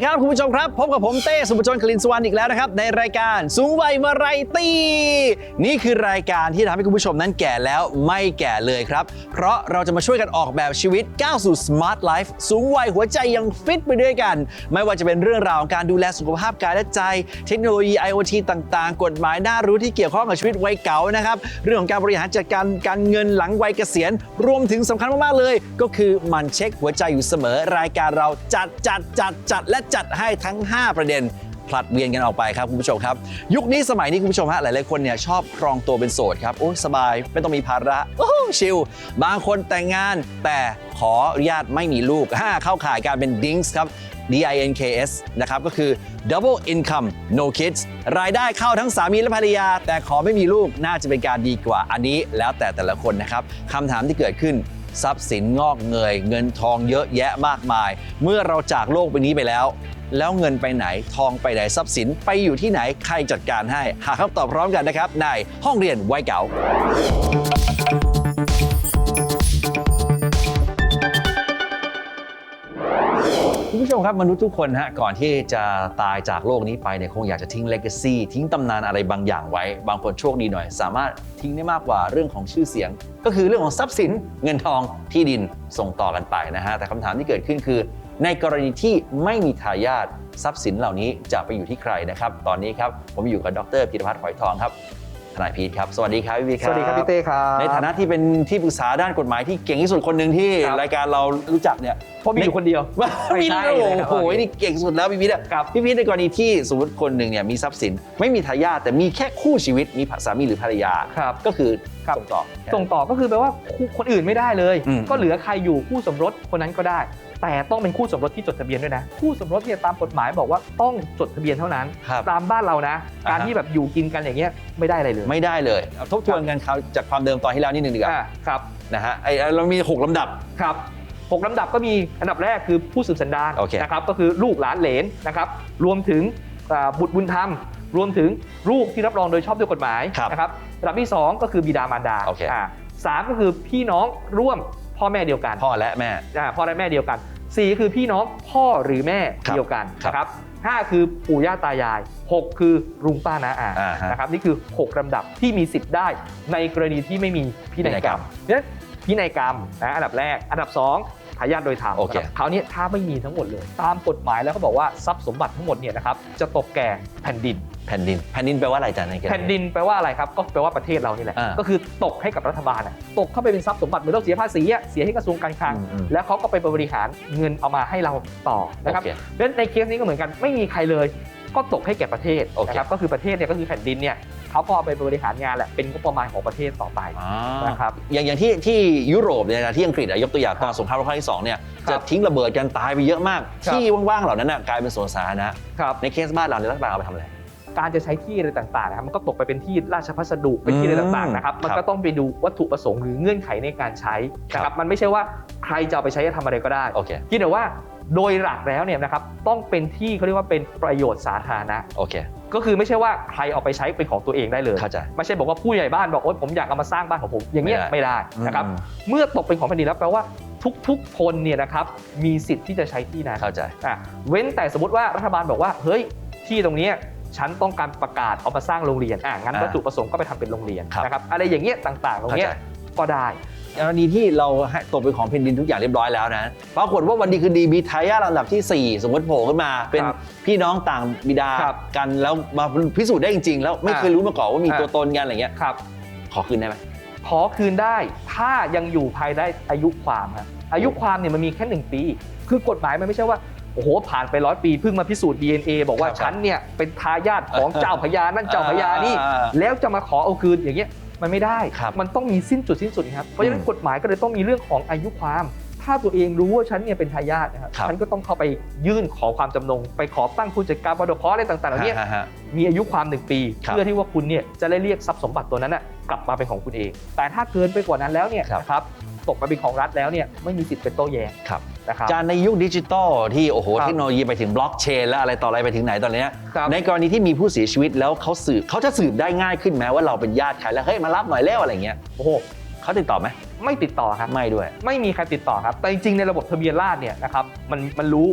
สวัสดีครับ คุณผู้ชมครับ พบกับผมเต้สุปชนคลินสวรรณอีกแล้วนะครับ ในรายการสูงวัยวาไรตี้นี่คือรายการที่ทำให้คุณผู้ชมนั้นแก่แล้วไม่แก่เลยครับ เพราะเราจะมาช่วยกันออกแบบชีวิตก้าวสู่ Smart Life สูงวัยหัวใจยังฟิตไปด้วยกัน ไม่ว่าจะเป็นเรื่องราวของการดูแลสุขภาพกายและใจ เทคโนโลยี IoT ต่างๆ กฎหมายน่ารู้ที่เกี่ยวข้องกับชีวิตวัยเก่านะครับเรื่องของการบริหารจัดการการเงินหลังวัยเกษียณ รวมถึงสำคัญมากๆเลย ก็คือมันเช็คหัวใจอยู่เสมอรายการเราจัดจัดจัดจัดและจัดให้ทั้ง 5 ประเด็นผลัดเวียนกันออกไปครับคุณผู้ชมครับ ยุคนี้สมัยนี้คุณผู้ชมฮะหลายๆคนเนี่ยชอบครองตัวเป็นโสดครับโอ้ยสบายไม่ต้องมีภาระโอ้ชิลบางคนแต่งงานแต่ขออนุญาตไม่มีลูกห้าเข้าข่ายการเป็น DINKS ครับ DINKS นะครับ ก็คือ double income no kids รายได้เข้าทั้งสามีและภรรยา แต่ขอไม่มีลูกน่าจะเป็นการดีกว่าอันนี้แล้วแต่แต่ละคนนะครับคำถามที่เกิดขึ้น ทรัพย์สินงอกเงย เงินทองเยอะแยะมากมาย เมื่อเราจากโลกใบนี้ไปแล้ว แล้วเงินไปไหนทองไปไหนทรัพย์สินไปอยู่ที่ไหนใครจัดการให้ หาคำตอบพร้อมกันนะครับในห้องเรียนวัยเก่า คุณผู้ชมครับมนุษย์ทุกคนฮะก่อนที่จะตายจากโลกนี้ไปเนี่ยคงอยากจะทิ้งเลก a ซีทิ้งตำนานอะไรบางอย่างไว้ บางคนโชคดีหน่อย สามารถทิ้งได้มากกว่าเรื่องของชื่อเสียง ก็คือเรื่องของทรัพย์สินเงินทองที่ดินส่งต่อกันไปนะฮะแต่คำถามที่เกิดขึ้นคือ ในกรณีที่ไม่มีทายาททรัพย์สินเหล่านี้จะไปอยู่ที่ใครนะครับ ตอนนี้ครับผมอยู่กับดรพิรพัฒน์ฝอยทองครับ ทนายพีทครับ สวัสดีครับพี่พีทคสรับวัสดีครับพี่เต้ครับ ในฐานะที่เป็นที่ปรึกษาด้านกฎหมายที่เก่งที่สุดคนหนึ่งที่ครับ รายการเรารู้จักเนี่ย เพราะมีอยู่คนเดียวว่าไม่พี่ใช่โอ้เลยครับโหนี่เก่งสุดแล้วพี่พีทอะครับ พี่พีทในกรณีที่สมมติคนหนึ่งเนี่ยมีทรัพย์สิน ไม่มีทายาทแต่มีแค่คู่ชีวิตมีสามีหรือภรรยา ครับ ก็คือครับ ส่งต่อ ส่งต่อก็คือแปลว่าคู่คนอื่นไม่ได้เลย อืมก็เหลือใครอยู่คู่สมรสคนนั้นก็ได้ แต่ต้องเป็นคู่สมรสที่จดทะเบียนด้วยนะ คู่สมรสเนี่ยตามกฎหมายบอกว่าต้องจดทะเบียนเท่านั้น ครับตามบ้านเรานะอ่าฮะการที่แบบอยู่กินกันอย่างเงี้ยไม่ได้อะไรเลยไม่ได้เลยเอาทบทวนกันคราวจากความเดิมตอนที่แล้วนิดนึงดีกว่าอ่าครับนะฮะไอ้เรามี6ลำดับ ครับหกลำดับก็มีอันดับแรกคือผู้สืบสันดานโอเค นะครับก็คือลูกหลานเหลนนะครับรวมถึงอ่าบุตรบุญธรรม รวมถึงลูกที่รับรองโดยชอบด้วยกฎหมายครับนะครับอันดับที่2ก็คือบิดามารดาโอเคาสามก็คือพี่น้องร่วม พ่อแม่เดียวกันพ่อและแม่อ่าพ่อและแม่เดียวกันสี่คือพี่น้องพ่อหรือแม่ครับเดียวกันครับนะครับห้าคือปู่ย่าตายายหกคือลุงป้าน้าอาอ่าฮะนะครับนี่คือหกลำดับที่มีสิทธิ์ได้ในกรณีที่ไม่มีพินัยกรรมพินัยกรรมเนี่ยพินัยกรรมนะอันดับแรก อันดับสองทายาทโดยธรรมโอเคนะครับคราวนี้ถ้าไม่มีทั้งหมดเลย ตามกฎหมายแล้วเขาบอกว่าทรัพย์สมบัติทั้งหมดเนี่ยนะครับจะตกแก่แผ่นดิน แผ่นดิน แผ่นดินแปลว่าอะไรจ๊ะในกรณีแผ่นดินแปลว่าอะไรครับ ก็แปลว่าประเทศเรานี่แหละ อ่าก็คือตกให้กับรัฐบาลอะตกเข้าไปเป็นทรัพย์สมบัติเหมือนเราเสียภาษีอะเสียให้กระทรวงการคลัง อืมอืมแล้วเขาก็ไปบริหารเงินเอามาให้เราต่อนะครับโอเคเพราะฉะนั้นในเคสนี้ก็เหมือนกันไม่มีใครเลย ก็ตกให้แก่ประเทศโอเค นะครับก็คือประเทศเนี่ยก็คือแผ่นดินเนี่ยเขาก็เอาไปบริหารงานแหละเป็นงบประมาณของประเทศต่อไปอ่า นะครับ อย่างอย่างที่ที่ยุโรปเนี่ยนะที่อังกฤษอะยกตัวอย่างตอนสงครามโลกครั้งที่สองเนี่ยครับจะทิ้งระเบิดกันตายไปเยอะมาก ครับ ที่ว่างๆเหล่านั้นนะกลายเป็นสวนสาธารณะครับในเคสบ้านเราเนี่ยรัฐบาลเอาไปทำอะไร การจะใช้ที่อะไรต่างๆนะครับมันก็ตกไปเป็นที่ราชพัสดุเป็นที่อะไรต่างๆนะครับอืมมันก็ต้องไปดูวัตถุประสงค์หรือเงื่อนไขในการใช้นะคครัรับบมันไม่ใช่ว่าใครจะเอาไปใช้จะทำอะไรก็ได้โอเคคิดแต่ว่าโดยหลักแล้วเนี่ยนะครับต้องเป็นที่เขาเรียกว่าเป็นประโยชน์สาธารณะโอเคก็คือไม่ใช่ว่าใครเอาไปใช้เป็นของตัวเองได้เลยเข้าใจไม่ใช่บอกว่าผู้ใหญ่บ้านบอกโอ๊ยผมอยากเอามาสร้างบ้านของผมอย่างเงี้ยไม่ไม่ได้ได้นะครับอืมเมื่อตกเป็นของแผ่นดินแล้วแปลว่าทุกๆ คนเนี่ยนะครับมีสิทธิ์ที่จะใช้ที่นั้นเข้าใจอะเว้นแต่สมมติว่ารัฐบาลบอกว่าเฮ้ยที่ตรงเนี้ย ฉันต้องการประกาศเอามาสร้างโรงเรียนอะงั้นอ่าวัตถุประสงค์ก็ไปทำเป็นโรงเรียนครับนะครับอะไรอย่างเงี้ยต่างๆตรงเนี้ยเข้าใจก็ได้กรณีที่เราให้ตกเป็นของแผ่นดินทุกอย่างเรียบร้อยแล้วนะปรากฏว่าวันดีคืนดีมีทายาทลำดับที่ 4 สมมติโผล่ขึ้นมา เป็นครับพี่น้องต่างบิดาครับกันแล้วมาพิสูจน์ได้จริง ๆ แล้วไม่อ่าเคยรู้มาก่อนว่ามีอ่าตัวตนกันอะไรเงี้ยครับ ขอคืนได้ไหมขอคืนได้ถ้ายังอยู่ภายใต้อายุความครับอายุความเนี่ยมันมีแค่หนึ่งปี คือกฎหมายมันไม่ใช่ว่า โอ้โหผ่านไปร้อยปีเพิ่งมาพิสูจน์ DNA บอกว่าครับฉันเนี่ยเป็นทายาทของเจ้าพญานั่นเจ้าพญานี่อ่าแล้วจะมาขอเอาคืนอย่างเงี้ยมันไม่ได้ครับมันต้องมีสิ้นจุดสิ้นสุดครับ เพราะฉะนั้อืนมกฎหมายก็เลยต้องมีเรื่องของอายุความ ถ้าตัวเองรู้ว่าฉันเนี่ยเป็นทายาทนะครับครับฉันก็ต้องเข้าไปยื่นขอความจำนง ไปขอตั้งผู้จัดการบดคอะไรต่างๆเหล่านี้ฮะฮะมีอายุความหนึ่งปีครับเพื่อที่ว่าคุณเนี่ยจะได้เรียกทรัพย์สมบัติตัวนั้นน่ะกลับมาเป็นของคุณเอง แต่ถ้าเกินไปกว่านั้นแล้วเนี่ยครับนะครับ ตกมาเป็นของรัฐแล้วเนี่ยไม่มีสิทธิ์เป็นโต้แย้งครับนะครับ จานในยุคดิจิตอลที่โอ้โหครับเทคโนโลยีไปถึงบล็อกเชนและอะไรต่ออะไรไปถึงไหนตอนเนี้ยครับ ในกรณีที่มีผู้เสียชีวิตแล้วเขาสืบเขาจะสืบได้ง่ายขึ้นไหมว่าเราเป็นญาติใครแล้วเฮ้ยมารับหน่อยแล้วอะไรเงี้ยโอ้โหเขาติดต่อไหมไม่ติดต่อครับ ไม่ด้วย ไม่มีใครติดต่อครับ แต่จริงๆ ในระบบทะเบียนราษฎร์เนี่ยนะครับ มันมันรู้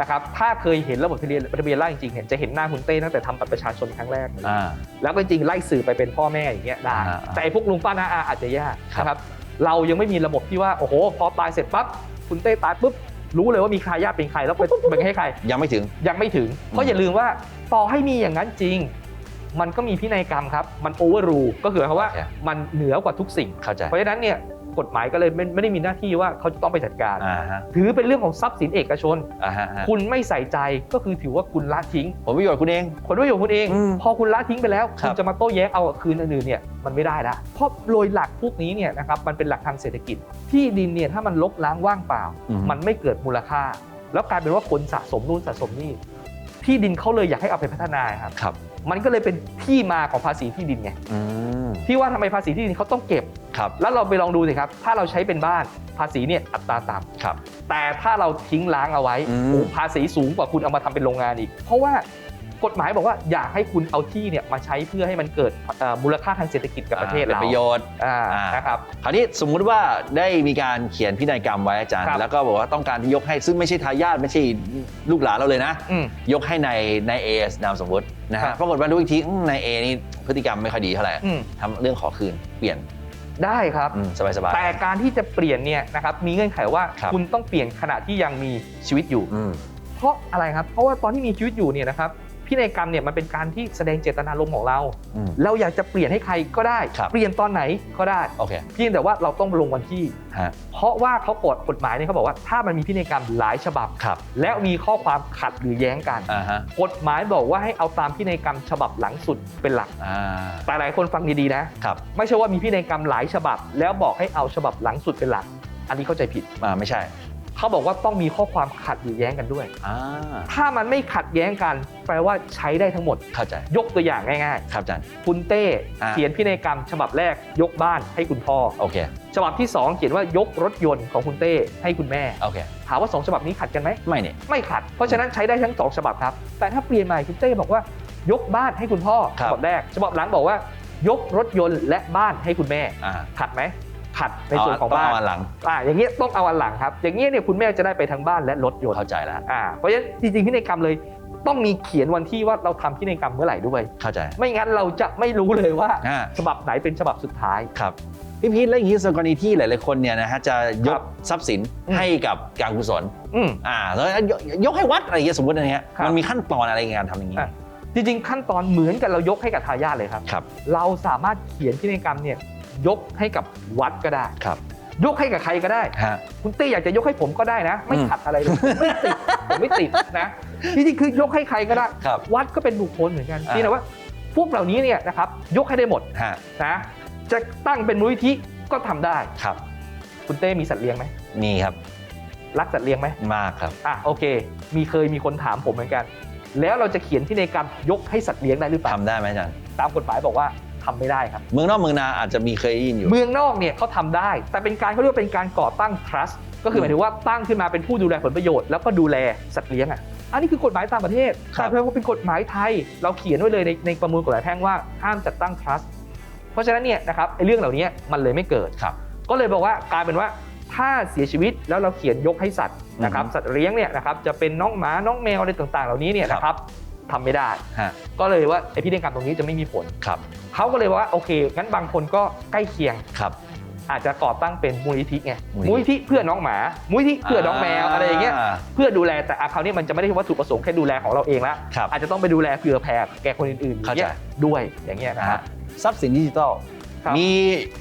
นะครับ ถ้าเคยเห็นระบบทะเบียนทะเบียนราษฎร์จริงๆ เนี่ย จะเห็นหน้าคุณเต้ตั้งแต่ทำบัตรประชาชนครั้งแรกเลยอ่า แล้วก็จริงๆไล่สื่อไปเป็นพ่อแม่อย่างเงี้ยได้ อ่าแต่ไอ้พวกลุงป้าน้าอาอาจจะยากครับ นะครับ เรายังไม่มีระบบที่ว่าโอ้โหพอตายเสร็จปั๊บคุณเต้ตายปุ๊บรู้เลยว่ามีใครญาติเป็นใครแล้วไปแบ่งให้ใคร ยังไม่ถึงยังไม่ถึงเพราะอย่าลืมว่าต่อให้มีอย่างนั้นจริง มันก็มีพินัยกรรมครับ มันโอเวอร์รูก็คือหมายความว่าโอเคมันเหนือกว่าทุกสิ่งเข้าใจเพราะฉะนั้นเนี่ย กฎหมายก็เลยไม่ไม่ได้มีหน้าที่ว่าเขาจะต้องไปจัดการ อ่าฮะถือเป็นเรื่องของทรัพย์สินเอกชน อ่าฮะฮะคุณไม่ใส่ใจก็คือถือว่าคุณละทิ้ง ผลประโยชน์คุณเอง ผลประโยชน์คุณเอง อืมพอคุณละทิ้งไปแล้วครัคุบ ณจะมาโต้แย้งเอาคืนอื่นๆเนี่ยมันไม่ได้ละเพราะโดยหลักพวกนี้เนี่ยนะครับมันเป็นหลักทางเศรษฐกิจ ที่ดินเนี่ยถ้ามันลกล้างว่างเปล่า อืมมันไม่เกิดมูลค่า แล้วกลายเป็นว่าคนสะสมนู่นสะสมนี่ที่ดินเขาเลยอยากให้เอาไปพัฒนาครับ ครับ มันก็เลยเป็นที่มาของภาษีที่ดินไงอืมที่ว่าทำไมภาษีที่ดินเขาต้องเก็บ ครับแล้วเราไปลองดูสิครับ ถ้าเราใช้เป็นบ้านภาษีเนี่ยอัตราต่ำครับแต่ถ้าเราทิ้งล้างเอาไว้อืม โอ้ภาษีสูงกว่าคุณเอามาทำเป็นโรงงานอีก เพราะว่า กฎหมายบอกว่าอยากให้คุณเอาที่เนี่ยมาใช้เพื่อให้มันเกิดเอ่อมูลค่าทางเศรษฐกิจกับประเทศอ่าเราเป็นประโยชน์อ่าอ่านนะครับคราวนี้สมมุติว่าได้มีการเขียนพินัยกรรมไว้อาจารย์ครับแล้วก็บอกว่าต้องการที่ยกให้ซึ่งไม่ใช่ทายาทไม่ใช่ลูกหลานเราเลยนะอืมยกให้ในในเอสนามสมมตินะครัฮะบปรากฏว่าดูอีกทีอืมในเอนี่พฤติกรรมไม่ค่อยดีเท่าไหร่อืมทำเรื่องขอคืนเปลี่ยนได้ครับสบายสบายแต่การที่จะเปลี่ยนเนี่ยนะครับมีเงื่อนไขว่าครับคุณต้องเปลี่ยนขณะที่ยังมีชีวิตอยู่อืมเพราะอะไรครับ เพราะว่าตอนที่มีชีวิตอยู่เนี่ยนะครับ พินัยกรรมเนี่ยมันเป็นการที่แสดงเจตนารมณ์ของเราอืมเราอยากจะเปลี่ยนให้ใครก็ได้ครับเปลี่ยนตอนไหนก็ได้โอเคเพียงแต่ว่าเราต้องลงวันที่ฮะเพราะว่าเขากฎกฎหมายเนี่ยเขาบอกว่าถ้ามันมีพินัยกรรมหลายฉบับครับแล้วมีข้อความขัดหรือแย้งกันอ่าฮะกฎหมายบอกว่าให้เอาตามพินัยกรรมฉบับหลังสุดเป็นหลักอ่าแต่หลายคนฟังดีๆนะครับไม่ใช่ว่ามีพินัยกรรมหลายฉบับ แล้วบอกให้เอาฉบับหลังสุดเป็นหลัก อันนี้เข้าใจผิดอ่าไม่ใช่ เขาบอกว่าต้องมีข้อความขัดหรือแย้งกันด้วย อ่าถ้ามันไม่ขัดแย้งกัน แปลว่าใช้ได้ทั้งหมด เข้าใจยกตัวอย่างง่ายครับอาจารย์ ๆ คุณเต้อ่า เขียนพินัยกรรม ฉบับแรกยกบ้านให้คุณพ่อ โอเคฉบับที่ 2 เขียนว่ายกรถยนต์ของคุณเต้ให้คุณแม่ โอเค ถามว่า 2 ฉบับนี้ขัดกันไหม ไม่เนี่ยไม่ขัด เพราะฉะนั้นใช้ได้ทั้งสองฉบับครับ แต่ถ้าเปลี่ยนใหม่คุณเต้บอกว่ายกบ้านให้คุณพ่อครัฉบบับแรก ฉบับหลังบอกว่ายกรถยนต์และบ้านให้คุณแม่ อ่า ขัดไหม ขัดในส่วนของต้บ้านเอันหลังอ่าอย่างเงี้ยต้องเอาอันหลังครับ อย่างเงี้ยเนี่ยคุณแม่จะได้ไปทั้งบ้านและรถยนต์เข้าใจแล้วอ่าเพราะฉะนั้นจริงๆพินัยกรรมเลยต้องมีเขียนวันที่ว่าเราทำพินัยกรรมเมื่อไหร่ด้วย เข้าใจ ไม่งั้นเราจะไม่รู้เลยว่าอ่าฉบับไหนเป็นฉบับสุดท้ายครับพี่พีทแล้วอย่างนี้สกรณีที่หลายๆคนเนี่ยนะฮะจะยครักบทรัพย์สินอืมให้กับการกุศลอืมอ่าแล้วยกยกให้วัดอะไรอย่างเงี้ยสมมติอะไรเงี้ยครับมันมีขั้นตอนอะไรในการทำอย่างนี้อะจริงๆขั้นตอนเหมือนกับเรายกให้กับทายาทเลยครับครับเราสามารถเขียนพินัยกรรมเนี่ย ยกให้กับวัดก็ได้ ครับ ยกให้กับใครก็ได้ ฮะ คุณเต้อยากจะยกให้ผมก็ได้นะ ไม่อืมขัดอะไรเลยไม่ติดผมไม่ติดนะจริงๆคือยกให้ใครก็ได้ ครับ วัดก็เป็นบุคคลเหมือนกันอ่าเพียงแต่ว่า พวกเหล่านี้เนี่ยนะครับยกให้ได้หมดฮะ นะจะตั้งเป็นมูลนิธิก็ทำได้ ครับ คุณเต้มีสัตว์เลี้ยงไหมมีครับ รักสัตว์เลี้ยงไหมมากครับ อะโอเค มีเคยมีคนถามผมเหมือนกัน แล้วเราจะเขียนพินัยกรรมยกให้สัตว์เลี้ยงได้หรือเปล่า ทำได้ไหมอาจารย์ ตามกฎหมายบอกว่า ทำไม่ได้ครับ เมืองนอกเมืองนาอาจจะมีเคยได้ยินอยู่ เมืองนอกเนี่ยเขาทำได้ แต่เป็นการเขาเรียกว่าเป็นการก่อตั้ง trust ก็คือหมายถึงว่าตั้งขึ้นมาเป็นผู้ดูแลผลประโยชน์แล้วก็ดูแลสัตว์เลี้ยงอะอันนี้คือกฎหมายต่างประเทศครับแต่เพิ่มเป็นกฎหมายไทย เราเขียนไว้เลยในในประมวลกฎหมายแพ่งว่าห้ามจัดตั้ง trust เพราะฉะนั้นเนี่ยนะครับไอ้เรื่องเหล่านี้มันเลยไม่เกิดครับก็เลยบอกว่ากลายเป็นว่าถ้าเสียชีวิตแล้วเราเขียนยกให้สัตว์นะครับอือฮึสัตว์เลี้ยงเนี่ยนะครับจะเป็นน้องหมาน้องแมวอะไรต่างๆ เหล่านี้เนี่ยครับนะครับ ทำไม่ได้ฮะก็เลยว่าไอพิธีกรรมตรงนี้จะไม่มีผลครับเขาก็เลยว่าโอเคงั้นบางคนก็ใกล้เคียงครับอาจจะก่อตั้งเป็นมูลนิธิไงมูลนิธิมูลนิธิเพื่อน้องหมามูลนิธิเพื่อน้องแมวอะไรอย่างเงี้ยเพื่อดูแลแต่อาคราวนี้มันจะไม่ได้วัตถุประสงค์แค่ดูแลของเราเองละครับอาจจะต้องไปดูแลเผื่อแผ่แก่คนอื่นๆเข้าใจอย่งงี้ยด้วยอย่างเงี้ยนะนะฮะฮะทรัพย์สินดิจิทัลครับมี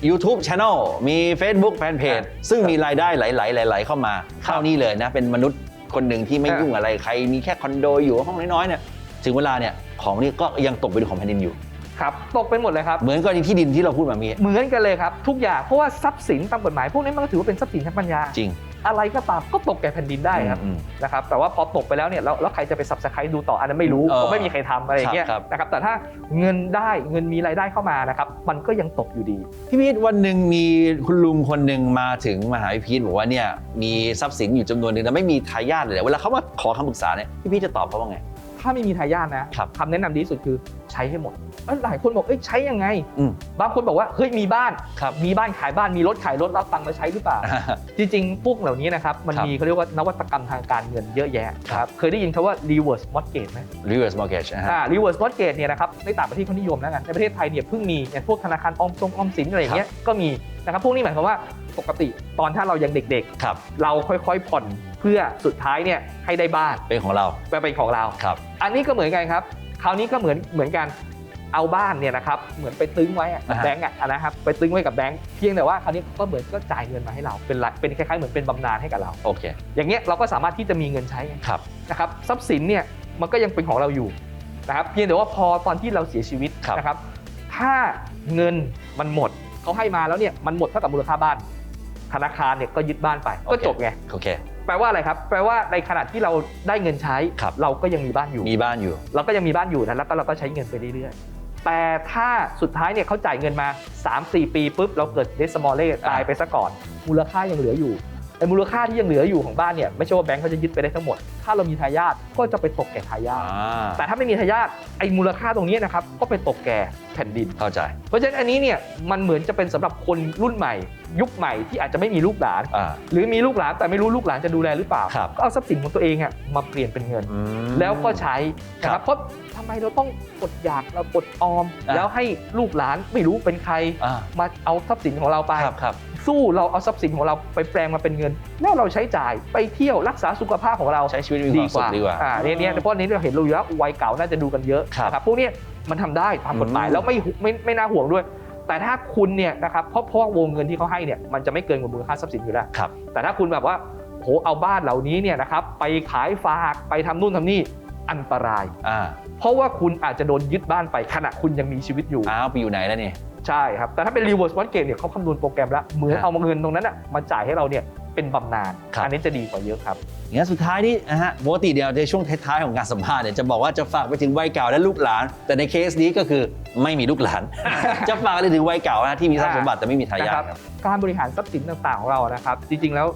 YouTube Channel มี Facebook Fanpage ครับซึ่งมีรายได้ไหลๆๆๆเข้ามา เข้านี่เลยนะ เป็นมนุษย์คนหนึ่งที่ไม่ครับยุ่งอะไรใคร มีแค่คอนโดอยู่ห้องน้อยๆเนี่ย ถึงเวลาเนี่ยของนี่ก็ยังตกเป็นของแผ่นดินอยู่ ครับ ตกเป็นหมดเลยครับ เหมือนกรณีที่ดินที่เราพูดมาเมื่อกี้เหมือนกันเลยครับ ทุกอย่างเพราะว่าทรัพย์สินตามกฎหมายพวกนี้มันก็ถือว่าเป็นทรัพย์สินทางปัญญา จริง อะไรก็ตามก็ตกแก่แผ่นดินได้ครับอืมนะครับแต่ว่าพอตกไปแล้วเนี่ยแล้วแล้วใครจะไปสับสไครดูต่ออันนั้นไม่รู้เออเพราะไม่มีใครทำอะไรอย่างเงี้ยครับ นะครับแต่ถ้าเงินได้เงินมีรายได้เข้ามานะครับมันก็ยังตกอยู่ดี พี่พีทวันหนึ่งมีคุณลุงคนหนึ่งมาถึงมาหาพี่พีทบอกว่าเนี่ยมีทรัพย์สินอยู่จำนวนหนึ่งแต่ไม่มีทายาทเลยเวลาเขามาขอคำปรึกษาเนี่ยพี่พีทจะตอบเขาว่าไง ถ้าไม่มีทายาทนะครับคำแนะนำดีที่สุดคือใช้ให้หมดเอ้ยหลายคนบอกเอ้ยใช้ยังไง อืม บางคนบอกว่าเฮ้ยมีบ้านครับมีบ้านขายบ้านมีรถขายรถรับตังค์มาใช้หรือเปล่า จริงๆ พวกเหล่านี้นะครับ มันครับมีเขาเรียกว่านวัตกรรมทางการเงินเยอะแยะครับเคยได้ยินคำว่า reverse mortgage ไหม reverse mortgage นะฮะ อ่า reverse mortgage เนี่ยนะครับในต่างประเทศเขานิยมนะกันในประเทศไทยเนี่ยเพิ่งมีอย่างพวกธนาคารออมทรงออมสินอะไรอย่างเงี้ยก็มีนะครับพวกนี้หมายความว่าปกติตอนถ้าเรายังเด็กครับ ๆ เราค่อยๆผ่อน เพื่อสุดท้ายเนี่ยให้ได้บ้านเป็นของเราไปเป็นของเราครับ อันนี้ก็เหมือนกันครับ คราวนี้ก็เหมือนเหมือนกันเอาบ้านเนี่ยนะครับเหมือนไปตึงไว้อะกับอ่าฮะแบงก์อะนะครับไปตึงไว้กับแบงก์เพียงแต่ว่าคราวนี้ก็เหมือนก็จ่ายเงินมาให้เราเป็นรายเป็นคล้ายๆเหมือนเป็นบำนาญให้กับเราโอเคอย่างเงี้ยเราก็สามารถที่จะมีเงินใช้ไงครับนะครับทรัพย์สินเนี่ยมันก็ยังเป็นของเราอยู่นะครับเพียงแต่ว่าพอตอนที่เราเสียชีวิตครับนะครับ ถ้าเงินมันหมดเขาให้มาแล้วเนี่ยมันหมดเท่ากับมูลค่าบ้านธนาคารเนี่ยก็ยึดบ้านไปก็จบไงโอเคแปลว่าอะไรครับ แปลว่าในขณะที่เราได้เงินใช้ ครับ เราก็ยังมีบ้านอยู่ มีบ้านอยู่ เราก็ยังมีบ้านอยู่นะแล้วก็เราก็ใช้เงินไปเรื่อยๆ แต่ถ้าสุดท้ายเนี่ยเขาจ่ายเงินมา 3-4 ปีปุ๊บเราเกิดเดสมอลเล่ตายไปซะก่อน มูลค่ายังเหลืออยู่ไอ้มูลค่าที่ยังเหลืออยู่ของบ้านเนี่ยไม่ใช่ว่าแบงก์เขาจะยึดไปได้ทั้งหมด ถ้าเรามีทายาทก็จะไปตกแก่ทายาทอ่าแต่ถ้าไม่มีทายาทไอ้มูลค่าตรงนี้นะครับก็ไปตกแก่แผ่นดินเข้าใจ เพราะฉะนั้นอันนี้เนี่ยมันเหมือนจะเป็นสำหรับคนรุ่นใหม่ ยุคใหม่ที่อาจจะไม่มีลูกหลาน อ่า หรือมีลูกหลานแต่ไม่รู้ลูกหลานจะดูแลหรือเปล่า ครับก็เอาทรัพย์สินของตัวเองอะมาเปลี่ยนเป็นเงิน อืม แล้วก็ใช้นะคครัรับบเพราะทำไมเราต้องอดอยากเราอดออม อะแล้วให้ลูกหลานไม่รู้เป็นใคร อ่ามาเอาทรัพย์สินของเราไป ครับครับ สู้เราเอาทรัพย์สินของเราไปแปลงมาเป็นเงิน แล้วเราใช้จ่ายไปเที่ยวรักษาสุขภาพของเราใช้ชีวิตมีความสุขดีกว่า อ่าเนี่ยเนี่ยเพราะนี้เราเห็นเราอยู่แล้ววัยเก่าน่าจะดูกันเยอะครับนะครับพวกเนี้ยมันทำได้ตามกฎหมายอืม แล้วไม่ไม่ไม่น่าห่วงด้วย แต่ถ้าคุณเนี่ยนะครับเพราะเพราะว่าวงเงินที่เขาให้เนี่ยมันจะไม่เกินกว่ามูลค่าทรัพย์สินอยู่แล้ว ครับแต่ถ้าคุณแบบว่าโหเอาบ้านเหล่านี้เนี่ยนะครับไปขายฝากไปทำนู่นทำนี่อันตราย อ่าเพราะว่าคุณอาจจะโดนยึดบ้านไปขณะคุณยังมีชีวิตอยู่ อ้าวไปอยู่ไหนแล้วนี่ ใช่ครับ แต่ถ้าเป็น reverse mortgage เนี่ยเขาคำนวณโปรแกรมแล้ว เหมือนครับเอาเงินตรงนั้นน่ะมาจ่ายให้เราเนี่ยเป็นบำนาญครับอันนี้จะดีกว่าเยอะครับงั้นสุดท้ายนี่นะฮะปกติเดียวในช่วงท้ายๆของการสัมภาษณ์เนี่ยจะบอกว่าจะฝากไปถึงวัยเก่าและลูกหลาน แต่ในเคสนี้ก็คือไม่มีลูกหลาน จะฝากอะไรถึงวัยเก่านะที่มีทรัพย์สมบัติแต่ไม่มีทายาทนะครับครับการบริหารทรัพย์สินต่างๆของเรานะครับ จริงๆแล้ว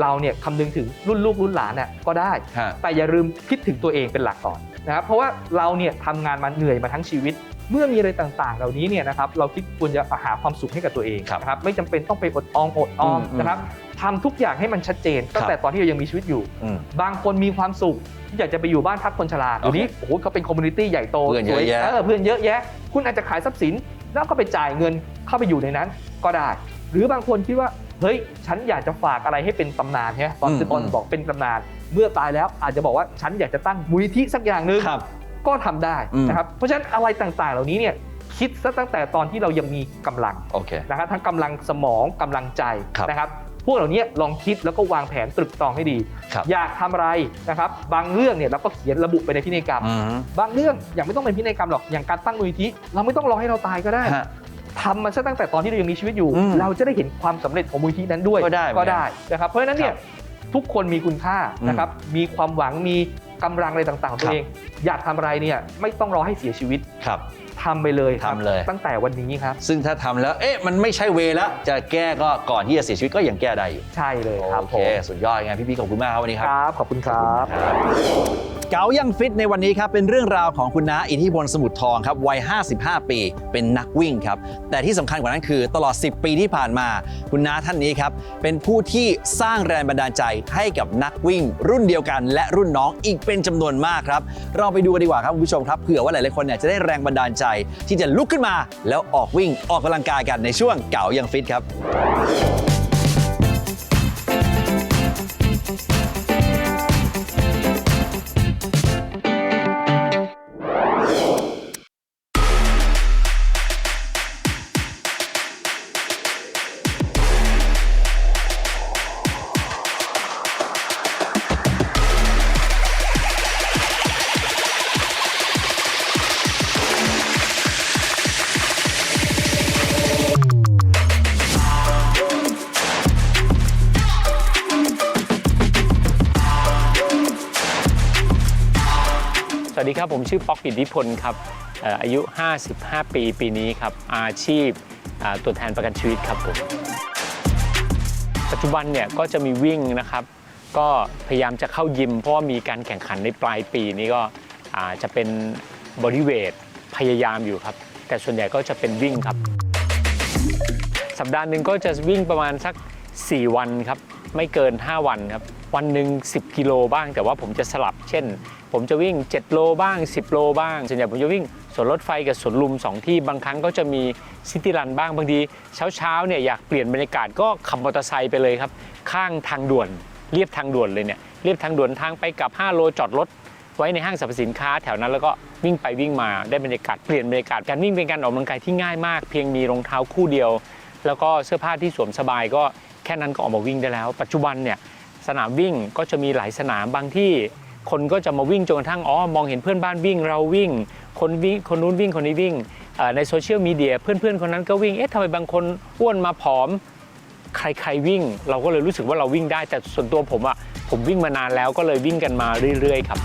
เราเนี่ยคำนึงถึงรุ่นลูกรุ่นหลานเนี่ยก็ได้ฮะแต่อย่าลืมคิดถึงตัวเองเป็นหลักก่อนนะครับเพราะว่าเราเนี่ยทำงานมาเหนื่อยมาทั้งชีวิต เมื่อมีอะไรต่างๆ เหล่านี้เนี่ยนะครับเราคิดควรจะหาความสุขให้กับตัวเองครับนะครับไม่จำเป็นต้องไปอดออมอดออมอืมนะครับทำทุกอย่างให้มันชัดเจนตั้งแต่ตอนที่เรายังมีชีวิตอยู่อืมบางคนมีความสุขที่อยากจะไปอยู่บ้านพักคนชราโอเคเดี๋ยวนี้โอ้โหเขาเป็นคอมมูนิตี้ใหญ่โตเพื่อนเยอะสวแยะเออเพื่อนเยอะแยะ คุณอาจจะขายทรัพย์สินแล้วก็ไปจ่ายเงินเข้าไปอยู่ในนั้นก็ได้ หรือบางคนคิดว่าเฮ้ยฉันอยากจะฝากอะไรให้เป็นตำนานใช่ไหมตอนอืมคือตอนอืมบอกเป็นตำนาน เมื่อตายแล้วอาจจะบอกว่าฉันอยากจะตั้งมูลนิธิสักอย่างหนึ่งครับ ก็ทำได้อืมนะครับเพราะฉะนั้นอะไรต่างๆ เหล่านี้เนี่ยคิดซะตั้งแต่ตอนที่เรายังมีกำลังโอเคนะครับทั้งกำลังสมองกำลังใจครับนะครับพวกเหล่านี้ลองคิดแล้วก็วางแผนตรึกตรองให้ดีครับอยากทำอะไรนะครับ บางเรื่องเนี่ยเราก็เขียนระบุไปในพินัยกรรมอืมบางเรื่องอย่างไม่ต้องเป็นพินัยกรรมหรอกอย่างการตั้งมูลนิธิเราไม่ต้องรอให้เราตายก็ได้ฮะทำมันซะตั้งแต่ตอนที่เรายังมีชีวิตอยู่อืมเราจะได้เห็นความสำเร็จของมูลนิธินั้นด้วยก็ได้ก็ได้นะครับเพราะฉะนั้นเนี่คยรับทุกคนมีคุณค่านะครับมีความหวังมี กำลังอะไรต่างๆของตัครัวบเอง อยากทำอะไรเนี่ยไม่ต้องรอให้เสียชีวิตครับทำไปเลยครับทำเลย ตั้งแต่วันนี้ครับ ซึ่งถ้าทำแล้วเอ๊ะมันไม่ใช่เวแล้ว จะแก้ก็ก่อนที่จะเสียชีวิตก็ยังแก้ได้อยู่ใช่เลยครับโอผเคมสุดยอดยังไงพี่ๆขอบคุณมากครับวันนี้คครับรับขอบคุณครับ เก๋ายังฟิตในวันนี้ครับเป็นเรื่องราวของคุณน้าอิทธิพลสมุทรทองครับวัย 55 ปี เป็นนักวิ่งครับแต่ที่สำคัญกว่านั้นคือตลอด 10 ปีที่ผ่านมา คุณน้าท่านนี้ครับเป็นผู้ที่สร้างแรงบันดาลใจให้กับนักวิ่ง รุ่นเดียวกัน และรุ่นน้องอีกเป็นจำนวนมากครับเราไปดูกันดีกว่าครับคุณผู้ชมครับเผื่อว่าหลายๆคนเนี่ยจะได้แรงบันดาลใจ ที่จะลุกขึ้นมา แล้วออกวิ่งออกกำลังกายกันในช่วงเก๋ายังฟิตครับ ครับผมชื่อป๊อกอิทธิพลครับอายุ 55 ปีปีนี้ครับอาชีพตัวแทนประกันชีวิตครับผมปัจจุบันเนี่ยก็จะมีวิ่งนะครับก็พยายามจะเข้ายิม เพราะว่ามีการแข่งขันในปลายปีนี้ก็จะเป็นบริเวทพยายามอยู่ครับ แต่ส่วนใหญ่ก็จะเป็นวิ่งครับ สัปดาห์หนึ่งก็จะวิ่งประมาณสัก 4 วันครับ ไม่เกิน 5 วันครับ วันหนึ่ง10 กิโลบ้างแต่ว่าผมจะสลับเช่น ผมจะวิ่ง 7 โลบ้าง 10 โลบ้างส่วนใหญ่ผมจะวิ่งสวนรถไฟกับสวนลุม 2 ที่บางครั้งก็จะมีซิตี้รันบ้างบางทีเช้าๆเนี่ยอยากเปลี่ยนบรรยากาศก็ขับมอเตอร์ไซค์ไปเลยครับ ข้างทางด่วนเรียบทางด่วนเลยเนี่ยเรียบทางด่วนทางไปกับ 5 โลจอดรถไว้ในห้างสรรพสินค้าแถวนั้นแล้วก็วิ่งไปวิ่งมาได้บรรยากาศเปลี่ยนบรรยากาศการวิ่งเป็นการออกกำลังกายที่ง่ายมาก เพียงมีรองเท้าคู่เดียว แล้วก็เสื้อผ้าที่สวมสบายก็แค่นั้นก็ออกมาวิ่งได้แล้ว ปัจจุบันเนี่ยสนามวิ่งก็จะมีหลายสนามบางที่ คนก็จะมาวิ่งจนกระทั่งอ๋อมองเห็นเพื่อนบ้านวิ่งเราวิ่ง คนวิ่งคนนู้นวิ่งคนนี้วิ่งในโซเชียลมีเดียเพื่อนๆคนนั้นก็วิ่งเอ๊ะทำไมบางคนอ้วนมาผอม ใครๆวิ่ง เราก็เลยรู้สึกว่าเราวิ่งได้ แต่ส่วนตัวผมอะผมวิ่งมานานแล้วก็เลยวิ่งกันมาเรื่อยๆครับ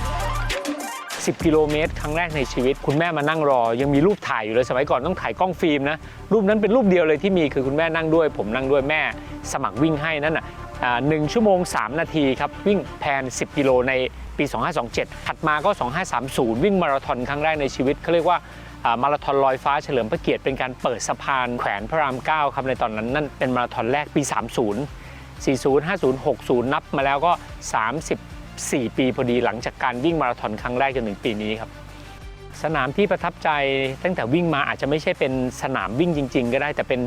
10กิโลเมตรครั้งแรกในชีวิต คุณแม่มานั่งรอ ยังมีรูปถ่ายอยู่เลยสมัยก่อนต้องถ่ายกล้องฟิล์มนะรูปนั้นเป็นรูปเดียวเลยที่มีคือคุณแม่นั่งด้วย ผมนั่งด้วยแม่สมัครวิ่งให้นั่นน่ะหนึ่งชั่วโมง 3 นาทีครับวิ่งแพน 10 กิโลใน ปี 2527 ถัดมาก็ 2530 วิ่งมาราธอนครั้งแรกในชีวิตเขาเรียกว่ามาราธอนลอยฟ้าเฉลิมพระเกียรติเป็นการเปิดสะพานแขวนพระราม 9 ครับในตอนนั้นนั่นเป็นมาราธอนแรกปี 30 40 50 60 นับมาแล้วก็ 34 ปีพอดีหลังจากการวิ่งมาราธอนครั้งแรกจนถึงปีนี้ครับสนามที่ประทับใจตั้งแต่วิ่งมาอาจจะไม่ใช่เป็นสนามวิ่งจริง ๆ ก็ได้แต่เป็น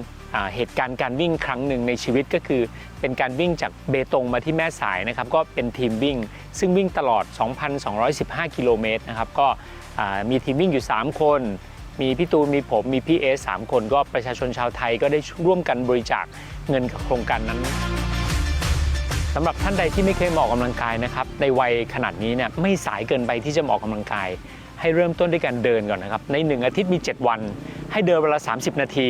เหตุการณ์การวิ่งครั้งหนึ่งในชีวิตก็คือ เป็นการวิ่งจากเบตงมาที่แม่สายนะครับก็เป็นทีมวิ่ง ซึ่งวิ่งตลอด 2,215 กิโลเมตรนะครับก็มีทีมวิ่งอยู่ 3 คน มีพี่ตูนมีผมมีพี่เอสสามคนก็ประชาชนชาวไทยก็ได้ร่วมกันบริจาคเงินกับโครงการนั้นสำหรับท่านใดที่ไม่เคยมออกกำลังกายนะครับในวัยขนาดนี้เนี่ยไม่สายเกินไปที่จะมออกกำลังกาย ให้เริ่มต้นด้วยการเดินก่อนนะครับใน 1 อาทิตย์มี 7 วัน ให้เดินเวลา 30 นาที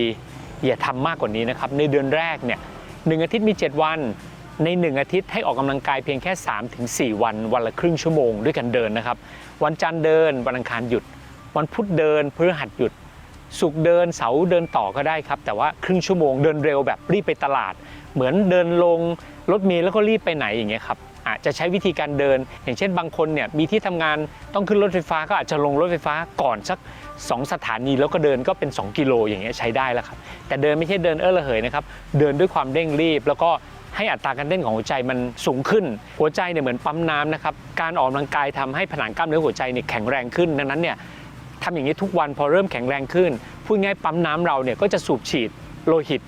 อย่าทำมากกว่านี้นะครับ ในเดือนแรกเนี่ยหนึ่งอาทิตย์มี 7 วัน ใน 1 อาทิตย์ให้ออกกำลังกายเพียงแค่ 3-4 วัน วันละครึ่งชั่วโมงด้วยกันเดินนะครับ วันจันทร์เดิน วันอังคารหยุด วันพุธเดินพฤหัสหยุด สุกเดินเสาเดินต่อก็ได้ครับ แต่ว่าครึ่งชั่วโมงเดินเร็วแบบรีบไปตลาด เหมือนเดินลงรถเมล์แล้วก็รีบไปไหนอย่างเงี้ยครับ อาจจะใช้วิธีการเดิน อย่างเช่นบางคนเนี่ยมีที่ทำงานต้องขึ้นรถไฟฟ้าก็อาจจะลงรถไฟฟ้าก่อนสัก 2 สถานีแล้วก็เดินก็เป็น 2 กิโลอย่างเงี้ยใช้ได้แล้วครับแต่เดินไม่ใช่เดินเออระเหยนะครับเดินด้วยความเร่งรีบ แล้วก็ให้อัตราการเต้นของหัวใจมันสูงขึ้น หัวใจเนี่ยเหมือนปั๊มน้ำนะครับการออกกำลังกายทำให้ผนังกล้ามเนื้อหัวใจเนี่ยแข็งแรงขึ้นดังนั้นเนี่ยทำอย่างนี้ทุกวันพอเริ่มแข็งแรงขึ้นพูดง่ายปั๊มน้ำเราเนี่ยก็จะสูบฉีดโลหิต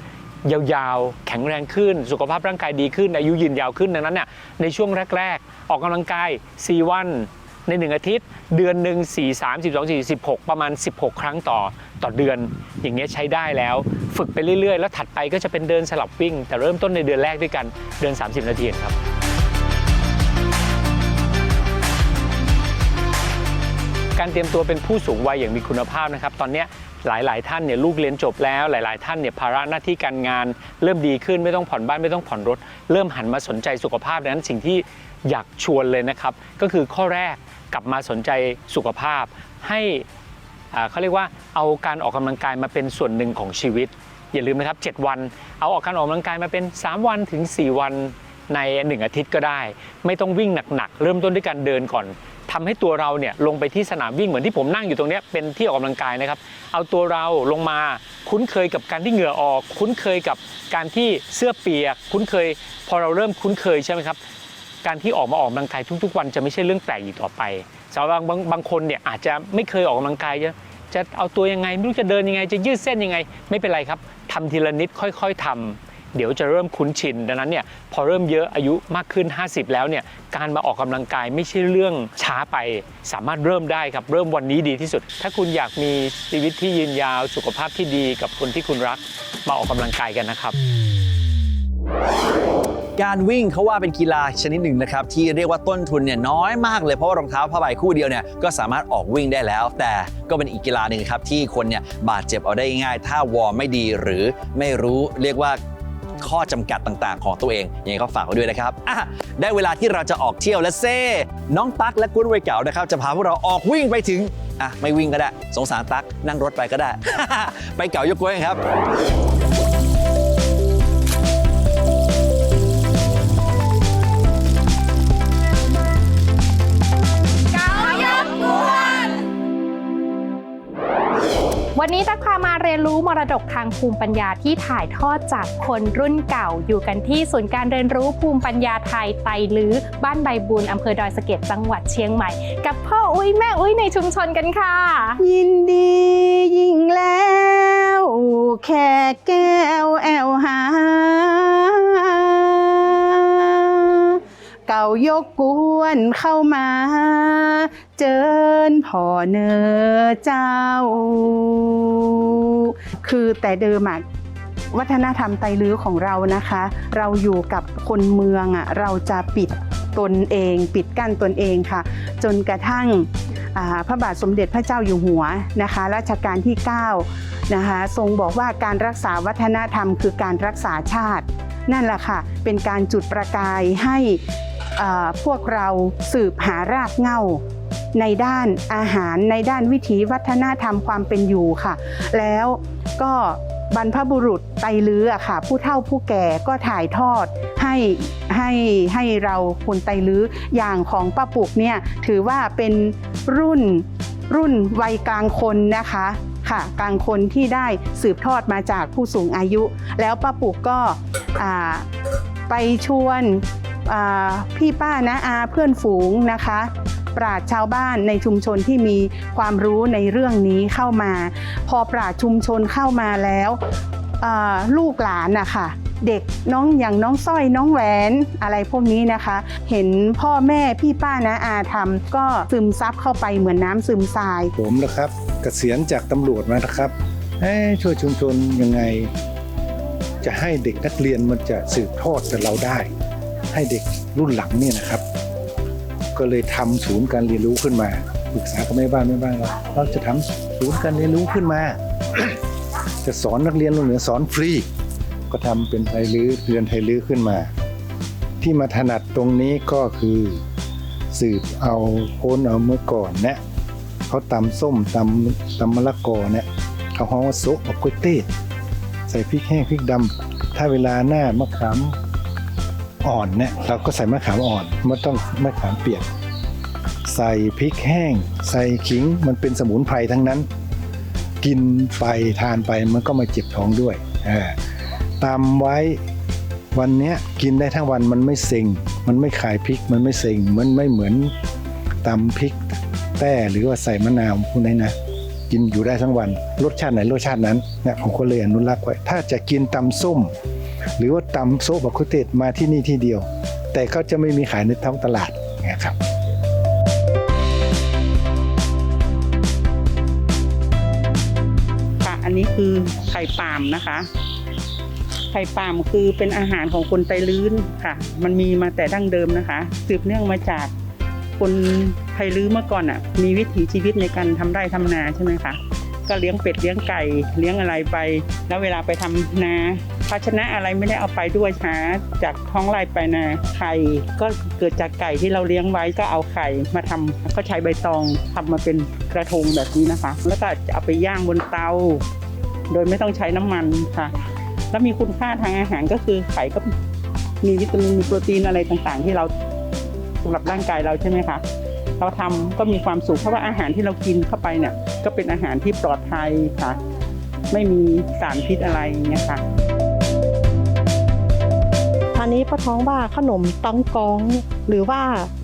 ยาวๆ แข็งแรงขึ้น สุขภาพร่างกายดีขึ้น อายุยืนยาวขึ้นดังนั้นเนี่ยในช่วงแรก ๆ ออกกำลังกาย 4 วัน ใน 1 อาทิตย์ เดือนหนึ่ง4 3 12 4 16 ประมาณ 16 ครั้งต่อต่อเดือน อย่างเงี้ยใช้ได้แล้ว ฝึกไปเรื่อยๆ แล้วถัดไปก็จะเป็นเดินสลับวิ่ง แต่เริ่มต้นในเดือนแรกด้วยกันเดิน 30 นาทีครับการเตรียมตัวเป็นผู้สูงวัยอย่างมีคุณภาพนะครับ ตอนเนี้ย หลาย ๆ ท่านเนี่ยลูกเรียนจบแล้ว หลาย ๆ ท่านเนี่ยภาระหน้าที่การงาน เริ่มดีขึ้นไม่ต้องผ่อนบ้านไม่ต้องผ่อนรถ เริ่มหันมาสนใจสุขภาพดังนั้นสิ่งที่อยากชวนเลยนะครับ ก็คือข้อแรกกลับมาสนใจสุขภาพ ให้อ่าเขาเรียกว่าเอาการออกกำลังกายมาเป็นส่วนหนึ่งของชีวิต อย่าลืมนะครับ 7 วัน เอาออกการออกกำลังกายมาเป็น 3 วันถึง 4 วันใน 1 อาทิตย์ก็ได้ ไม่ต้องวิ่งหนัก ๆ เริ่มต้นด้วยการเดินก่อน ทำให้ตัวเราเนี่ยลงไปที่สนามวิ่งเหมือนที่ผมนั่งอยู่ตรงนี้เป็นที่ออกกำลังกายนะครับ เอาตัวเราลงมาคุ้นเคยกับการที่เหงื่อออก คุ้นเคยกับการที่เสื้อเปียก คุ้นเคย พอเราเริ่มคุ้นเคยใช่ไหมครับการที่ออกมาออกกำลังกายทุก ๆ วันจะไม่ใช่เรื่องแปลกอีกต่อไปสำหรับบางบางบางคนเนี่ยอาจจะไม่เคยออกกำลังกายจะจะเอาตัวยังไงไม่รู้จะเดินยังไง จะยืดเส้นยังไง ไม่เป็นไรครับทำทีละนิดค่อย ๆทำ เดี๋ยวจะเริ่มคุ้นชินดังนั้นเนี่ยพอเริ่มเยอะอายุมากขึ้น 50 แล้วเนี่ยการมาออกกำลังกายไม่ใช่เรื่องช้าไป สามารถเริ่มได้ครับ เริ่มวันนี้ดีที่สุด ถ้าคุณอยากมีชีวิตที่ยืนยาวสุขภาพที่ดีกับคนที่คุณรักมาออกกำลังกายกันนะครับ การวิ่งเขาว่าเป็นกีฬาชนิดหนึ่งนะครับ ที่เรียกว่าต้นทุนเนี่ยน้อยมากเลยเพราะว่ารองเท้าผ้าใบคู่เดียวเนี่ยก็สามารถออกวิ่งได้แล้ว แต่ก็เป็นอีกกีฬาหนึ่งครับที่คนเนี่ยบาดเจ็บเอาได้ง่าย ถ้าวอร์มไม่ดีหรือไม่รู้เรียกว่า ข้อจำกัดต่าง ๆ ของตัวเองยังไงก็ฝากไว้ด้วยนะครับอะได้เวลาที่เราจะออกเที่ยวและเซ่น้องตั๊กและกุ้นวัยเก่านะครับจะพาพวกเราออกวิ่งไปถึงอะไม่วิ่งก็ได้ สงสารตั๊กนั่งรถไปก็ได้ ไปเก่ายกกล้วยกันครับ วันนี้จะพามาเรียนรู้มรดกทางภูมิปัญญาที่ถ่ายทอดจากคนรุ่นเก่า อยู่กันที่ศูนย์การเรียนรู้ภูมิปัญญาไทยไตลือ บ้านใบบุญอำเภอดอยสะเก็ดจังหวัดเชียงใหม่ กับพ่ออุ้ยแม่อุ้ยในชุมชนกันค่ะ ยินดียิ่งแล้ว แค่แก้วแอวหา เก่ายกกวนเข้ามา เจิญพ่อเนอเจ้า คือแต่เดิมอะวัฒนธรรมไตลื้อของเรานะคะ เราอยู่กับคนเมืองอะเราจะปิดตนเอง ปิดกั้นตนเองค่ะ จนกระทั่งพระบาทสมเด็จพระเจ้าอยู่หัวนะคะรัชกาลที่ 9 นะคะทรงบอกว่าการรักษาวัฒนธรรมคือการรักษาชาติ นั่นแหละค่ะ เป็นการจุดประกายให้ พวกเราสืบหารากเหง้าในด้านอาหารในด้านวิถีวัฒนธรรมความเป็นอยู่ค่ะ แล้วก็บรรพบุรุษไตลืออค่ะ ผู้เฒ่าผู้แก่ก็ถ่ายทอดให้ให้ให้เราคนไตลืออย่างของป้าปุกเนี่ยถือว่าเป็นรุ่นรุ่นวัยกลางคนนะคะค่ะ กลางคนที่ได้สืบทอดมาจากผู้สูงอายุ แล้วป้าปุกก็ไปชวน พี่ป้านะอาเพื่อนฝูงนะคะ ปราชชาวบ้านในชุมชนที่มีความรู้ในเรื่องนี้เข้ามา พอปราชชุมชนเข้ามาแล้วลูกหลานนะคะเด็กน้องอย่างน้องสร้อยน้องแหวนอะไรพวกนี้นะคะ เห็นพ่อแม่พี่ป้านะอาทำก็ซึมซับเข้าไปเหมือนน้ำซึมทราย ผมนะครับเกษียณจากตำรวจมานะครับช่วยชุมชนยังไง จะให้เด็กนักเรียนมันจะสืบทอดจากเราได้ ให้เด็กรุ่นหลังเนี่ยนะครับ ก็เลยทำศูนย์การเรียนรู้ขึ้นมาปรึกษากับแม่บ้านแม่บ้านเราเราจะทำศูนย์การเรียนรู้ขึ้นมา จะสอนนักเรียนโรงเรียนสอนฟรี ก็ทำเป็นไทยลื้อเรียนไทยลื้อขึ้นมา ที่มาถนัดตรงนี้ก็คือสืบเอาโพ้นเอาเมื่อก่อนนะเขาตำส้มตำตำมะละกอเนี่ยเขาฮ้อโซะกับกล้วยเต้ใส่พริกแห้งพริกดำถ้าเวลาหน้ามะขาม อ่อนเนี่ยเราก็ใส่มะขามอ่อนไม่ต้องมะขามเปียก ใส่พริกแห้ง ใส่ขิงมันเป็นสมุนไพรทั้งนั้น กินไปทานไปมันก็มาเจ็บท้องด้วยอ่าตำไว้วันนี้กินได้ทั้งวันมันไม่เซ็ง มันไม่ขายพริกมันไม่เซ็งมันไม่เหมือนตำพริกแต่หรือว่าใส่มะนาวพวกนี้นะกินอยู่ได้ทั้งวัน รสชาติไหนรสชาตินั้นเนี่ยผมก็เลยอนุรักษ์ไว้ ถ้าจะกินตำส้ม หรือว่าตำโซบะคุเตตมาที่นี่ที่เดียว แต่ก็จะไม่มีขายในท้องตลาดนะครับค่ะอันนี้คือไข่ปามนะคะ ไข่ปามคือเป็นอาหารของคนไตลื้นค่ะ มันมีมาแต่ดั้งเดิมนะคะ สืบเนื่องมาจากคนไทยลื้อเมื่อก่อนอะ มีวิถีชีวิตในการทำไร่ทำนาใช่ไหมคะก็เลี้ยงเป็ดเลี้ยงไก่เลี้ยงอะไรไป แล้วเวลาไปทำนา ภาชนะอะไรไม่ได้เอาไปด้วยหาจากท้องไร่ไปนาไข่ก็เกิดจากไก่ที่เราเลี้ยงไว้ก็เอาไข่มาทำก็ใช้ใบตองทำมาเป็นกระทงแบบนี้นะคะ แล้วก็จะเอาไปย่างบนเตา โดยไม่ต้องใช้น้ำมันค่ะ แล้วมีคุณค่าทางอาหารก็คือไข่ก็มีวิตามินมีโปรตีนอะไรต่างๆ ที่เราสำหรับร่างกายเราใช่ไหมคะเราทำก็มีความสุขเพราะว่าอาหารที่เรากินเข้าไปเนี่ยก็เป็นอาหารที่ปลอดภัยค่ะ ไม่มีสารพิษอะไรเงี้ยค่ะ อันนี้ป้าท้องว่าขนมต้องกอง หรือว่า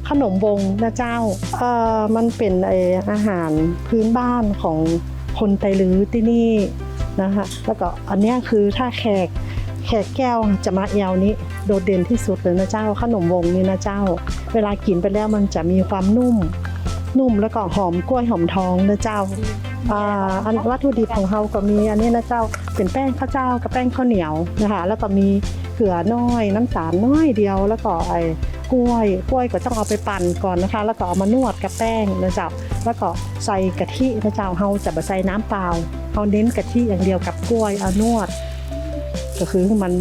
ขนมวงนะเจ้าเอ่อมันเป็นไออาหารพื้นบ้านของคนไตลือที่นี่นะคะแล้วก็อันนี้คือถ้าแขกแขกแก้วจะมาเอวนี้โดดเด่นที่สุดเลยนะเจ้าขนมวงนี่นะเจ้า เวลากินไปแล้วมันจะมีความนุ่ม นุ่มแล้วก็หอมกล้วยหอมทองนะเจ้าอ่าอันวัตถุดิบของเราก็มีอันนี้นะเจ้าเป็นแป้งข้าวเจ้ากับแป้งข้าวเหนียวนะคะแล้วก็มีเกลือน้อย น้ำตาลน้อยเดียว แล้วก็ไอ้กล้วยกล้วยก็ต้องเอาไปปั่นก่อนนะคะ แล้วก็เอามานวดกับแป้งนะเจ้าแล้วก็ใส่กะทินะเจ้าเฮาจะมาใส่น้ำเปล่าเฮาเน้นกะทิอย่างเดียวกับกล้วยเอานวด ก็คือให้มัน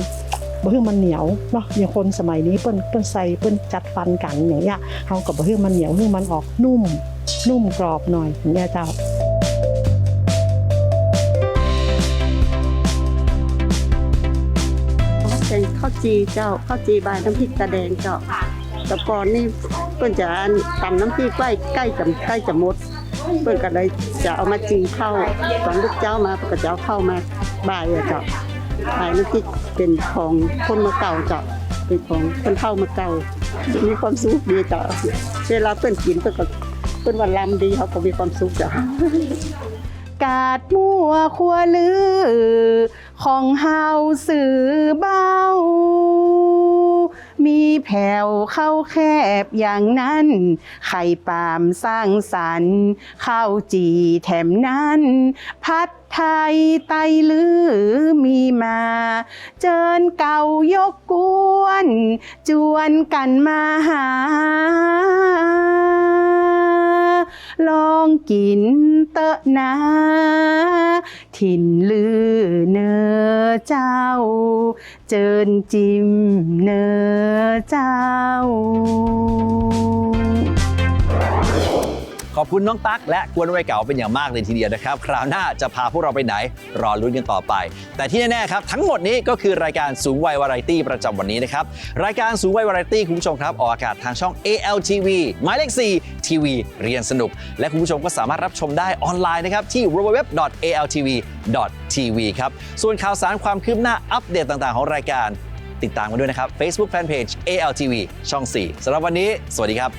บ่ให้มันเหนียวเนาะอย่างคนสมัยนี้เปิ้นเปิ้นใส่เปิ้นจัดฟันกันอย่างเงี้ยเฮาก็บ่ให้มันเหนียวให้มันออกนุ่ม นุ่มกรอบหน่อยอย่างเงี้ยเจ้าเป็นข้าวจีเจ้าข้าวจีบายน้ำพริกตาแดงเจ้าแต่ก่อนนี่เพิ่นจะตำน้ำพริกใกล้ใกล้จะใกล้จะหมดเปิ้นก็เลยจะเอามาจีเข้าตอนลูกเจ้ามาก็จะเอาเข้ามาบ่ายอะเจ้า บ่ายน้ำพริกเป็นของคนมาเก่าเจ้าเป็นของคนเฒ่ามาเก่า มีความสุขดีเจ้าเวลาเปิ้นกินเปิ้นก็เปิ้นว่าลำดีเขาก็มีความสุขเจ้ากาดมั่วขัวลือ ของเฮาสื่อเบามีแผ่วเข้าแคบอย่างนั้น ไข่ปามสร้างสรรค์ข้าวจีแถมนั้น พัด ไทยไตลือมีมา เจิญเก่ายกกวน จวนกันมาหา ลองกินเตอะนา ถิ่นลือเนอเจ้า เจิญจิมเนอเจ้า ขอบคุณน้องตั๊กและกวนไวเก่าเป็นอย่างมากเลยทีเดียวนะครับ คราวหน้าจะพาพวกเราไปไหน รอลุ้นกันต่อไป แต่ที่แน่ๆครับทั้งหมดนี้ก็คือรายการสูงวัยวาไรตี้ประจำวันนี้นะครับ รายการสูงวัยวาไรตี้คุณผู้ชมครับ ออกอากาศทางช่อง ALTV หมายเลข4ทีวีเรียนสนุก และคุณผู้ชมก็สามารถรับชมได้ออนไลน์นะครับที่ www.altv.tv ครับส่วนข่าวสารความคืบหน้าอัปเดตต่างๆ ของรายการติดตามกันด้วยนะครับ Facebook Fanpage ALTV ช่อง 4สำหรับวันนี้ สวัสดีครับ